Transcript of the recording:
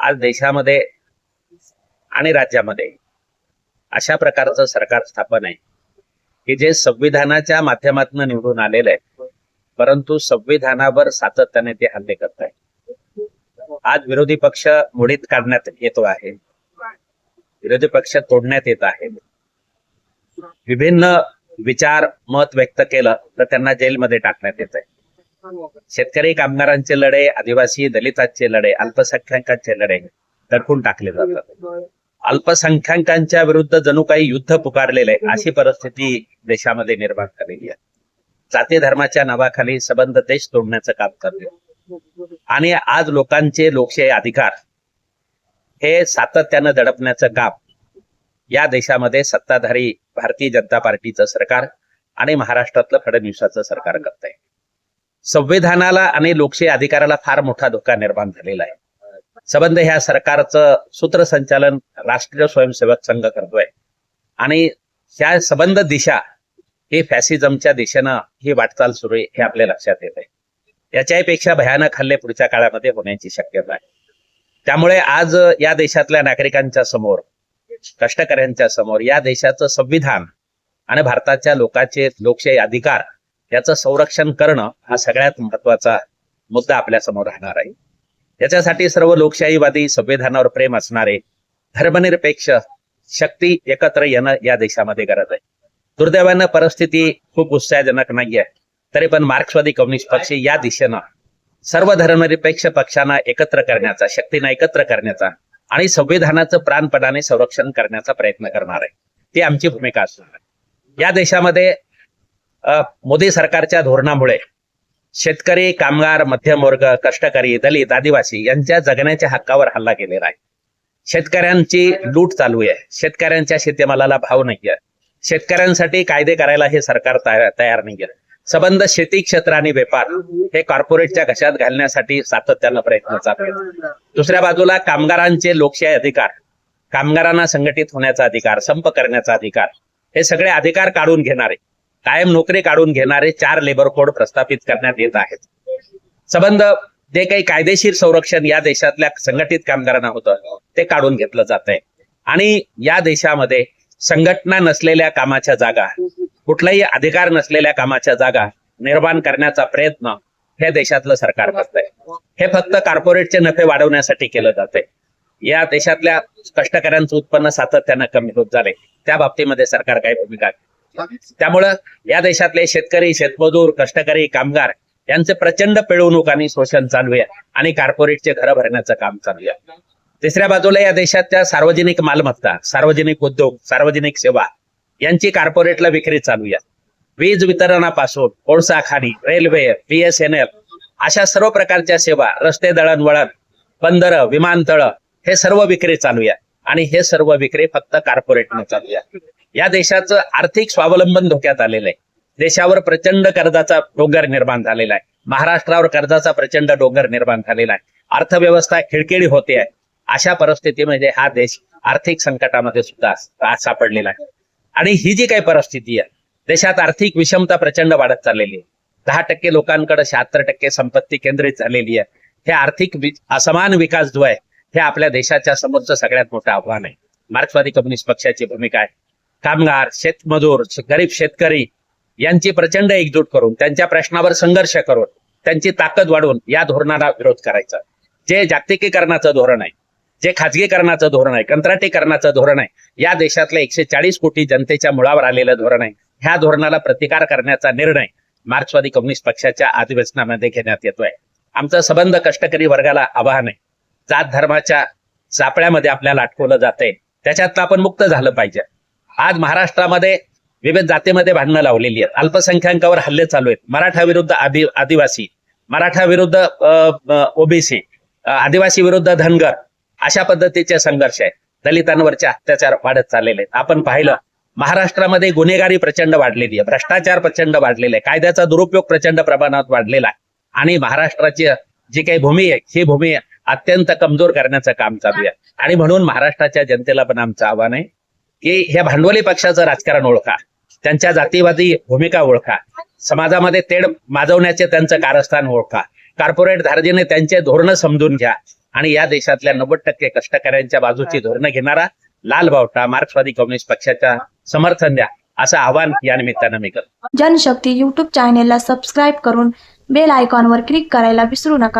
आज देशामध्ये आणि राज्यामध्ये अशा प्रकारचं सरकार स्थापन आहे. की जे संविधानाच्या माध्यमातून निवडून आलेलं आहे परंतु संविधानावर सातत्याने ते हल्ले करत आहे आज विरोधी पक्ष मोडीत काढण्यात येतो आहे. विरोधी पक्ष तोडण्यात येत आहे. विभिन्न विचार मत व्यक्त केलं तर त्यांना जेलमध्ये टाकण्यात येत आहे शेतकरी कामगारांचे लढे आदिवासी दलितांचे लढे अल्पसंख्याकांचे लढे दडपून टाकले जातात. अल्पसंख्याकांच्या विरुद्ध जणू काही युद्ध पुकारलेलं आहे अशी परिस्थिती देशामध्ये निर्माण झालेली आहे. जाती धर्माच्या नावाखाली संबंध देश तोडण्याचं काम करते. आणि आज लोकांचे लोकशाही अधिकार हे सातत्यानं दडपण्याचं काम या देशामध्ये सत्ताधारी भारतीय जनता पार्टीचं सरकार आणि महाराष्ट्रातलं फडणवीसाचं सरकार करत आहे संविधानाला आणि लोकशाही अधिकाराला फार मोठा धोका निर्माण झालेला आहे. संबंध ह्या सरकारचं सूत्रसंचालन राष्ट्रीय स्वयंसेवक संघ करतोय. आणि ह्या संबंध दिशा हे फॅसिझमच्या दिशेनं ही वाटचाल सुरू आहे हे आपल्या लक्षात येत आहे. याच्याही पेक्षा भयानक हल्ले पुढच्या काळामध्ये होण्याची शक्यता आहे. त्यामुळे आज या देशातल्या नागरिकांच्या समोर कष्टकऱ्यांच्या समोर या देशाचं संविधान आणि भारताच्या लोकांचे लोकशाही अधिकार याचं संरक्षण करणं हा सगळ्यात महत्त्वाचा मुद्दा आपल्यासमोर राहणार आहे. याच्यासाठी सर्व लोकशाहीवादी संविधानावर प्रेम असणारे धर्मनिरपेक्ष शक्ती एकत्र येणं या देशामध्ये गरज आहे. दुर्दैवानं परिस्थिती खूप उत्साहजनक नाहीये तरी पण मार्क्सवादी कम्युनिस्ट पक्ष या दिशेनं सर्व धर्मनिरपेक्ष पक्षांना एकत्र करण्याचा शक्तींना एकत्र करण्याचा आणि संविधानाचं प्राणपणाने संरक्षण करण्याचा प्रयत्न करणार आहे. ती आमची भूमिका असणार आहे. या देशामध्ये मोदी सरकारच्या धोरणामुळे शेतकरी कामगार मध्यमवर्ग कष्टकरी दलित आदिवासी यांच्या जगण्याच्या हक्कावर हल्ला केलेला आहे. शेतकऱ्यांची लूट चालू आहे. शेतकऱ्यांच्या शेतीमालाला भाव नाहीये शेतकऱ्यांसाठी कायदे करायला हे सरकार तयार नाहीये संबंध शेती क्षेत्र आणि व्यापार हे कॉर्पोरेटच्या घशात घालण्यासाठी सातत्यानं प्रयत्न चालू आहेत. दुसऱ्या बाजूला कामगारांचे लोकशाही अधिकार कामगारांना संघटित होण्याचा अधिकार संप करण्याचा अधिकार हे सगळे अधिकार काढून घेणारे कायम नोकरी काढून घेणारे चार लेबर कोड प्रस्थापित करण्यात येत आहेत. संबंध जे काही कायदेशीर संरक्षण या देशातल्या संघटित कामगारांना होतं ते काढून घेतलं जात आहे. आणि या देशामध्ये संघटना नसलेल्या कामाच्या जागा कुठलाही अधिकार नसलेल्या कामाच्या जागा निर्माण करण्याचा प्रयत्न हे देशातलं सरकार करत आहे हे फक्त कॉर्पोरेटचे नफे वाढवण्यासाठी केलं जाते या देशातल्या कष्टकऱ्यांचं उत्पन्न सातत्यानं कमी होत झाले त्या बाबतीमध्ये सरकार काही भूमिका त्यामुळं या देशातले शेतकरी शेतमजूर कष्टकरी कामगार यांचे प्रचंड पिळवणूक आणि शोषण चालू आहे आणि कॉर्पोरेटचे घरं भरण्याचं काम चालू आहे. तिसऱ्या बाजूला या देशाच्या सार्वजनिक मालमत्ता सार्वजनिक उद्योग सार्वजनिक सेवा यांची कॉर्पोरेटला विक्री चालू आहे. वीज वितरणापासून कोळसा खाणी रेल्वे बीएसएनएल अशा सर्व प्रकारच्या सेवा रस्ते दळणवळण बंदर विमानतळ हे सर्व विक्री चालू आहे. आणि हे सर्व विक्री फक्त कॉर्पोरेटने चालू या देशाचं आर्थिक स्वावलंबन धोक्यात आलेलं आहे. देशावर प्रचंड कर्जाचा डोंगर निर्माण झालेला आहे. महाराष्ट्रावर कर्जाचा प्रचंड डोंगर निर्माण झालेला आहे. अर्थव्यवस्था खिळखिळी होते आहे. अशा परिस्थितीमध्ये हा देश आर्थिक संकटामध्ये सुद्धा आज सापडलेला आहे. आणि ही जी काही परिस्थिती आहे देशात आर्थिक विषमता प्रचंड वाढत चाललेली आहे. दहा टक्के लोकांकडे शहात्तर टक्के संपत्ती केंद्रित झालेली आहे. हे आर्थिक असमान विकास जो आहे हे आपल्या देशाच्या समोरचं सगळ्यात मोठं आव्हान आहे. मार्क्सवादी कम्युनिस्ट पक्षाची भूमिका आहे. कामगार शेतमजूर गरीब शेतकरी यांची प्रचंड एकजूट करून त्यांच्या प्रश्नावर संघर्ष करून त्यांची ताकद वाढवून या धोरणाला विरोध करायचा. जे जागतिकीकरणाचं धोरण आहे जे खाजगीकरणाचं धोरण आहे कंत्राटीकरणाचं धोरण आहे या देशातल्या एकशे चाळीस कोटी जनतेच्या मुळावर आलेलं धोरण आहे ह्या धोरणाला प्रतिकार करण्याचा निर्णय मार्क्सवादी कम्युनिस्ट पक्षाच्या अधिवेशनामध्ये घेण्यात येतोय. आमचा संबंध कष्टकरी वर्गाला आवाहन आहे. जात धर्माच्या सापळ्यामध्ये आपल्याला अटकवलं जातंय. त्याच्यातनं आपण मुक्त झालं पाहिजे. आज महाराष्ट्रामध्ये विविध जातीमध्ये भांडणं लावलेली आहेत. अल्पसंख्याकांवर हल्ले चालू आहेत. मराठा विरुद्ध आदि आदिवासी मराठा विरुद्ध ओबीसी आदिवासी विरुद्ध धनगर अशा पद्धतीचे संघर्ष आहे दलितांवरचे अत्याचार वाढत चाललेले आहेत. आपण पाहिलं महाराष्ट्रामध्ये गुन्हेगारी प्रचंड वाढलेली आहे. भ्रष्टाचार प्रचंड वाढलेला आहे. कायद्याचा दुरुपयोग प्रचंड प्रमाणात वाढलेला आहे. आणि महाराष्ट्राची जी काही भूमी आहे ही भूमी अत्यंत कमजोर करण्याचं काम चालू आहे. आणि म्हणून महाराष्ट्राच्या जनतेला पण आमचं आव्हान आहे की ह्या भांडवली पक्षाचं राजकारण ओळखा त्यांच्या जातीवादी भूमिका ओळखा समाजामध्ये तेढ माजवण्याचे त्यांचं कारस्थान ओळखा कॉर्पोरेट धार्जिने त्यांचे धोरणं समजून घ्या आणि या देशातल्या नव्वद टक्के कष्टकऱ्यांच्या बाजूची धोरणं घेणारा लाल बावटा मार्क्सवादी कम्युनिस्ट पक्षाच्या समर्थन द्या असं आवाहन या निमित्तानं मी करतो. जनशक्ती यूट्यूब चॅनेलला सबस्क्राईब करून बेल आयकॉनवर क्लिक करायला विसरू नका.